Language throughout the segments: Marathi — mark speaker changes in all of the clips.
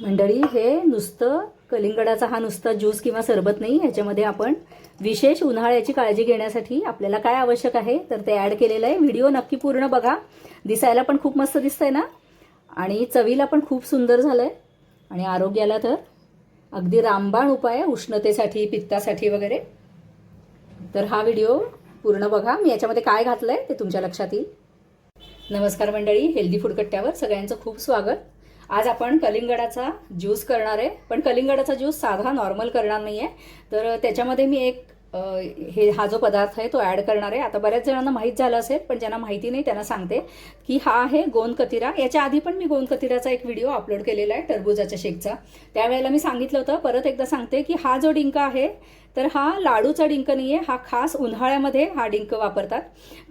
Speaker 1: मंडळी हे नुसतं कलिंगडाचा हा नुसता ज्यूस किंवा सरबत नाही ह्याच्यामध्ये आपण विशेष उन्हाळ्याची काळजी घेण्यासाठी आपल्याला काय आवश्यक आहे तर ते ॲड केलेलं आहे. व्हिडिओ नक्की पूर्ण बघा. दिसायला पण खूप मस्त दिसतंय ना? आणि चवीला पण खूप सुंदर झालं आहे आणि आरोग्याला तर अगदी रामबाण उपाय आहे उष्णतेसाठी पित्तासाठी वगैरे. तर हा व्हिडिओ पूर्ण बघा. मी याच्यामध्ये काय घातलं आहे ते तुमच्या लक्षात येईल. नमस्कार मंडळी हेल्दी फूड कट्ट्यावर सगळ्यांचं खूप स्वागत. आज आपण कलिंगडाचा ज्यूस करणार आहे. पण कलिंगडाचा ज्यूस साधा नॉर्मल करणार नाही आहे तर त्याच्यामध्ये मी एक हे हा जो पदार्थ आहे तो ॲड करणार आहे. आता बऱ्याच जणांना माहीत झालं असेल पण ज्यांना माहिती नाही त्यांना सांगते की हा आहे गोंद कतिरा याच्या आधी पण मी गोंद कतिराचा एक व्हिडिओ अपलोड केलेला आहे टरबुजाच्या शेकचा. त्यावेळेला मी सांगितलं होतं परत एकदा सांगते की हा जो डिंक आहे तर हा लाडूचा डिंक नाही आहे हा खास उन्हाळ्यामध्ये हा डिंक वापरतात.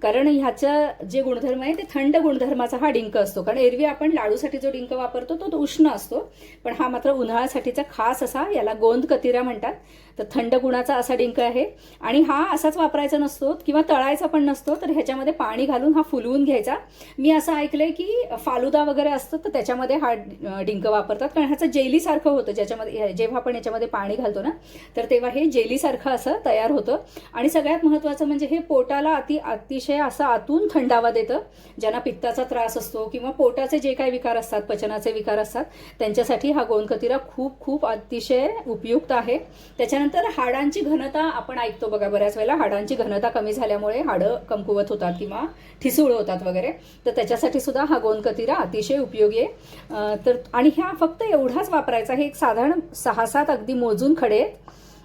Speaker 1: कारण ह्याचं जे गुणधर्म आहे ते थंड गुणधर्माचा हा डिंक असतो. कारण एरवी आपण लाडूसाठी जो डिंक वापरतो तो तो उष्ण असतो. पण हा मात्र उन्हाळ्यासाठीचा खास असा याला गोंद कतिरा म्हणतात. तर थंड गुणाचा असा डिंक आहे. आणि हा असाच वापरायचा नसतो किंवा तळायचा पण नसतो तर ह्याच्यामध्ये पाणी घालून हा फुलवून घ्यायचा. मी असं ऐकलंय की फालुदा वगैरे असतं तर त्याच्यामध्ये हा डिंक वापरतात. कारण ह्याचं जेलीसारखं होतं. ज्याच्यामध्ये जेव्हा आपण याच्यामध्ये पाणी घालतो ना तर तेव्हा हे जेली जेलीसारखं असं तयार होतं. आणि सगळ्यात महत्त्वाचं म्हणजे हे पोटाला अति अतिशय असं आतून थंडावा देतं. ज्यांना पित्ताचा त्रास असतो किंवा पोटाचे जे काही विकार असतात पचनाचे विकार असतात त्यांच्यासाठी हा गोंदकतिरा खूप खूप अतिशय उपयुक्त आहे. त्याच्यानंतर हाडांची घनता आपण ऐकतो बघा बऱ्याच वेळेला. हाडांची घनता कमी झाल्यामुळे हाडं कमकुवत होतात किंवा ठिसूळ होतात वगैरे. तर त्याच्यासाठी सुद्धा हा गोंदकतिरा अतिशय उपयोगी आहे. तर आणि ह्या फक्त एवढाच वापरायचा. हे एक साधारण सहा सात अगदी मोजून खडे आहेत.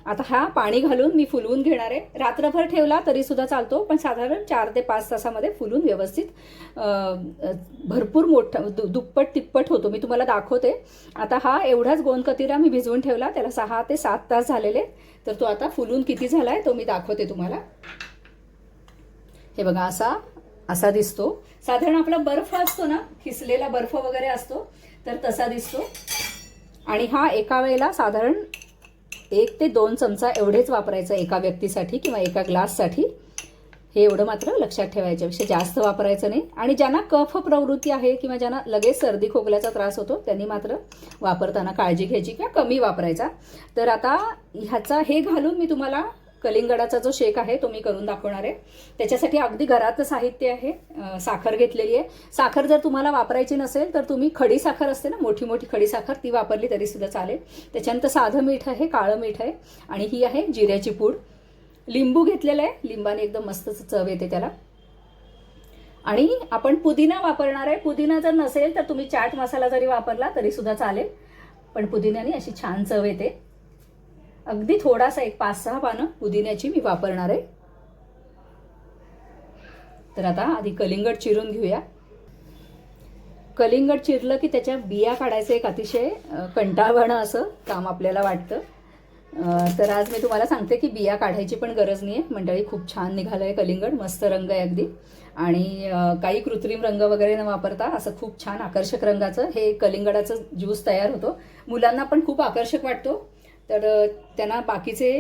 Speaker 1: आता हा पाणी घालून मी फुलवून घेणार आहे. रात्रभर ठेवला तरी सुद्धा चालतो पण साधारण चार ते पाच तासामध्ये फुलून व्यवस्थित भरपूर मोठा दु दुप्पट तिप्पट होतो. मी तुम्हाला दाखवते. आता हा एवढाच गोंदकतिरा मी भिजवून ठेवला त्याला सहा ते सात तास झालेले तर तो आता फुलून किती झाला आहे तो मी दाखवते तुम्हाला. हे बघा असा असा दिसतो. साधारण आपला बर्फ असतो ना खिसलेला बर्फ वगैरे असतो तर तसा दिसतो. आणि हा एका वेळेला साधारण एक ते दोन चमचा एवढेच वापरायचं एका व्यक्तीसाठी किंवा एका ग्लाससाठी. हे एवढं मात्र लक्षात ठेवायच्यापेक्षा जास्त वापरायचं नाही. आणि ज्यांना कफ प्रवृत्ती आहे किंवा ज्यांना लगेच सर्दी खोकल्याचा त्रास होतो त्यांनी मात्र वापरताना काळजी घ्यायची किंवा कमी वापरायचा. तर आता ह्याचा हे घालून मी तुम्हाला कलिंगडाचा जो शेक आहे तो मी करून दाखवणार आहे. त्याच्यासाठी अगदी घरातलं साहित्य आहे. साखर घेतलेली आहे. साखर जर तुम्हाला वापरायची नसेल तर तुम्ही खडी साखर असते ना मोठी मोठी खडी साखर ती वापरली तरी सुद्धा चालेल. त्याच्यानंतर साधं मीठ आहे काळं मीठ आहे आणि ही आहे जिऱ्याची पूड. लिंबू घेतलेला आहे. लिंबाने एकदम मस्त चव येते त्याला. आणि आपण पुदिना वापरणार आहे. पुदिना जर नसेल तर तुम्ही चाट मसाला जरी वापरला तरी सुद्धा चालेल. पण पुदिन्याने अशी छान चव येते. अगदी थोडासा एक पाच सहा पानं पुदिन्याची मी वापरणार आहे. तर आता आधी कलिंगड चिरून घेऊया. कलिंगड चिरलं की त्याच्या बिया काढायचं एक अतिशय अ, कंटाळवाणं असं काम आपल्याला वाटतं. तर आज मी तुम्हाला सांगते की बिया काढायची पण गरज नाही आहे मंडळी खूप छान निघालं आहे कलिंगड. मस्त रंग आहे अगदी. आणि काही कृत्रिम रंग वगैरे न वापरता असं खूप छान आकर्षक रंगाचं हे कलिंगडाचं ज्यूस तयार होतो. मुलांना पण खूप आकर्षक वाटतो. तर त्यांना बाकीचे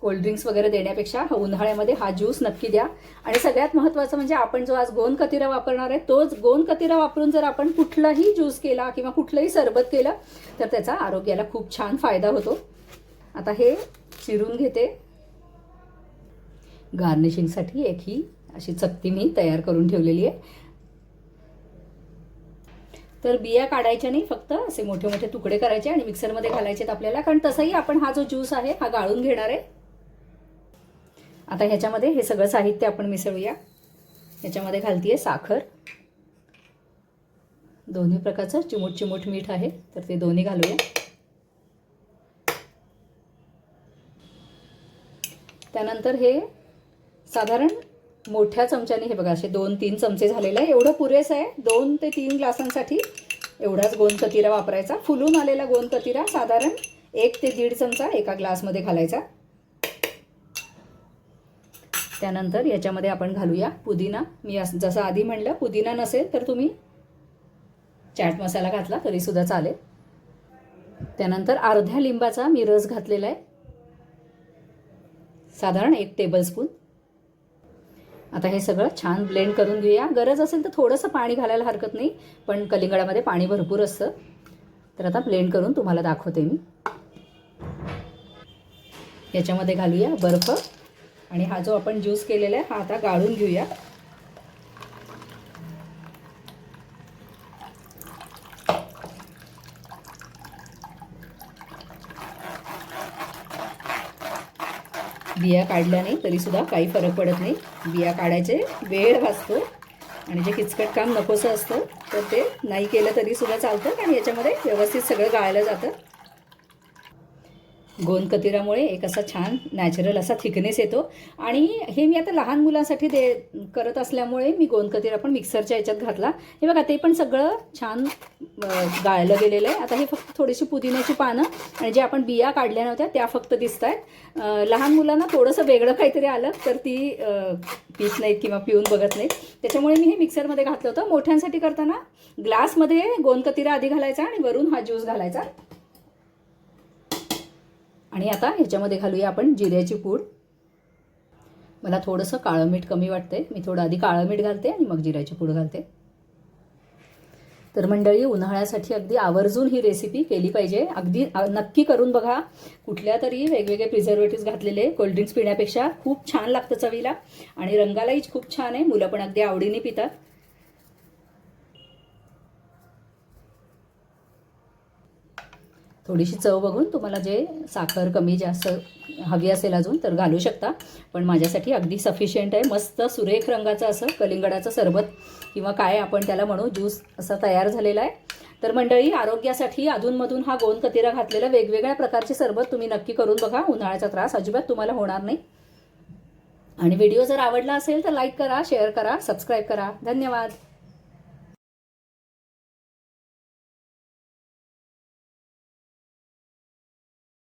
Speaker 1: कोल्ड्रिंक्स वगैरे देण्यापेक्षा हा उन्हाळ्यामध्ये हा ज्यूस नक्की द्या. आणि सगळ्यात महत्त्वाचं म्हणजे आपण जो आज गोंद कतिरा वापरणार आहे तोच गोंद कतिरा वापरून जर आपण कुठलाही ज्यूस केला किंवा कुठलंही सरबत केलं तर त्याचा आरोग्याला खूप छान फायदा होतो. आता हे चिरून घेते. गार्निशिंगसाठी एक ही अशी चक्ती मी तयार करून ठेवलेली आहे. तर बिया काढायच्या नाही फक्त असे मोठे मोठे तुकडे करायचे आणि मिक्सरमध्ये घालायचे आपल्याला कारण तसंही आपण हा जो ज्यूस आहे हा गाळून घेणार आहे. आता ह्याच्यामध्ये हे सगळं साहित्य आपण मिसळूया. ह्याच्यामध्ये घालतीये साखर. दोन्ही प्रकारचं चिमूट चिमूट मीठ आहे तर ते दोन्ही घालूया. त्यानंतर हे साधारण मोठ्या चमच्याने हे बघा असे दोन तीन चमचे झालेलं आहे. एवढं पुरेसं आहे. दोन ते तीन ग्लासांसाठी एवढाच गोंद कतिरा वापरायचा. फुलून आलेला गोंद कतिरा साधारण एक ते दीड चमचा एका ग्लासमध्ये घालायचा. त्यानंतर याच्यामध्ये आपण घालूया पुदिना. मी जसं आधी म्हणलं पुदिना नसेल तर तुम्ही चाट मसाला घातला तरी सुद्धा चालेल. त्यानंतर अर्ध्या लिंबाचा मी रस घातलेला आहे. साधारण एक टेबलस्पून. आता हे सगळं छान ब्लेंड करून घेऊया. गरज असेल तर थोडंसं पाणी घालायला हरकत नाही पण कलिंगडामध्ये पाणी भरपूर असतं. तर आता ब्लेंड करून तुम्हाला दाखवते मी. याच्यामध्ये घालूया बर्फ. आणि हा जो आपण ज्यूस केलेला आहे हा आता गाळून घेऊया. बिया काढल्या नाही तरीसुद्धा काही फरक पडत नाही. बिया काढायचे वेळ वाचतो आणि जे किचकट काम नकोसं असतं तर ते नाही केलं तरीसुद्धा चालतं आणि याच्यामध्ये व्यवस्थित सगळं गाळलं जातं. गोंदकतिरामुळे एक असा छान नॅचरल असा थिकनेस येतो. आणि हे मी आता लहान मुलांसाठी दे करत असल्यामुळे मी गोंदकतिरा पण मिक्सरच्या याच्यात घातला. हे बघा ते पण सगळं छान गाळलं गेलेलं आहे. आता हे फक्त थोडीशी पुदिन्याची पानं आणि जे आपण बिया काढल्या नव्हत्या त्या फक्त दिसत आहेत लहान मुलांना थोडंसं वेगळं काहीतरी आलं तर ती पीत नाहीत किंवा पिऊन बघत नाहीत. त्याच्यामुळे मी हे मिक्सरमध्ये घातलं होतं. मोठ्यांसाठी करताना ग्लासमध्ये गोंदकतिरा आधी घालायचा आणि वरून हा ज्यूस घालायचा. आणि आता ह्याच्यामध्ये घालूया आपण जिऱ्याची पूड. मला थोडंसं काळं मीठ कमी वाटते मी थोडं आधी काळं मीठ घालते आणि मग जिऱ्याची पूड घालते. तर मंडळी उन्हाळ्यासाठी अगदी आवर्जून ही रेसिपी केली पाहिजे. अगदी नक्की करून बघा. कुठल्या तरी वेगवेगळे प्रिझर्वेटिव्ह घातलेले. कोल्ड्रिंक्स पिण्यापेक्षा खूप छान लागतं चवीला. आणि रंगालाही खूप छान आहे. मुलं पण अगदी आवडीने पितात. थोडीशी चव बघून तुम्हाला जे साखर कमी जास्त हवी असेल अजून तर घालू शकता. पण माझ्यासाठी अगदी सफिशियंट आहे. मस्त सुरेख रंगाचं असं कलिंगडाचं सरबत किंवा काय आपण त्याला म्हणू ज्यूस असा तयार झालेला आहे. तर मंडळी आरोग्यासाठी अधूनमधून हा गोंद कतिरा घातलेला वेगवेगळ्या प्रकारचे सरबत तुम्ही नक्की करून बघा. उन्हाळ्याचा त्रास अजिबात तुम्हाला होणार नाही. आणि व्हिडिओ जर आवडला असेल तर लाईक करा शेअर करा सबस्क्राईब करा. धन्यवाद.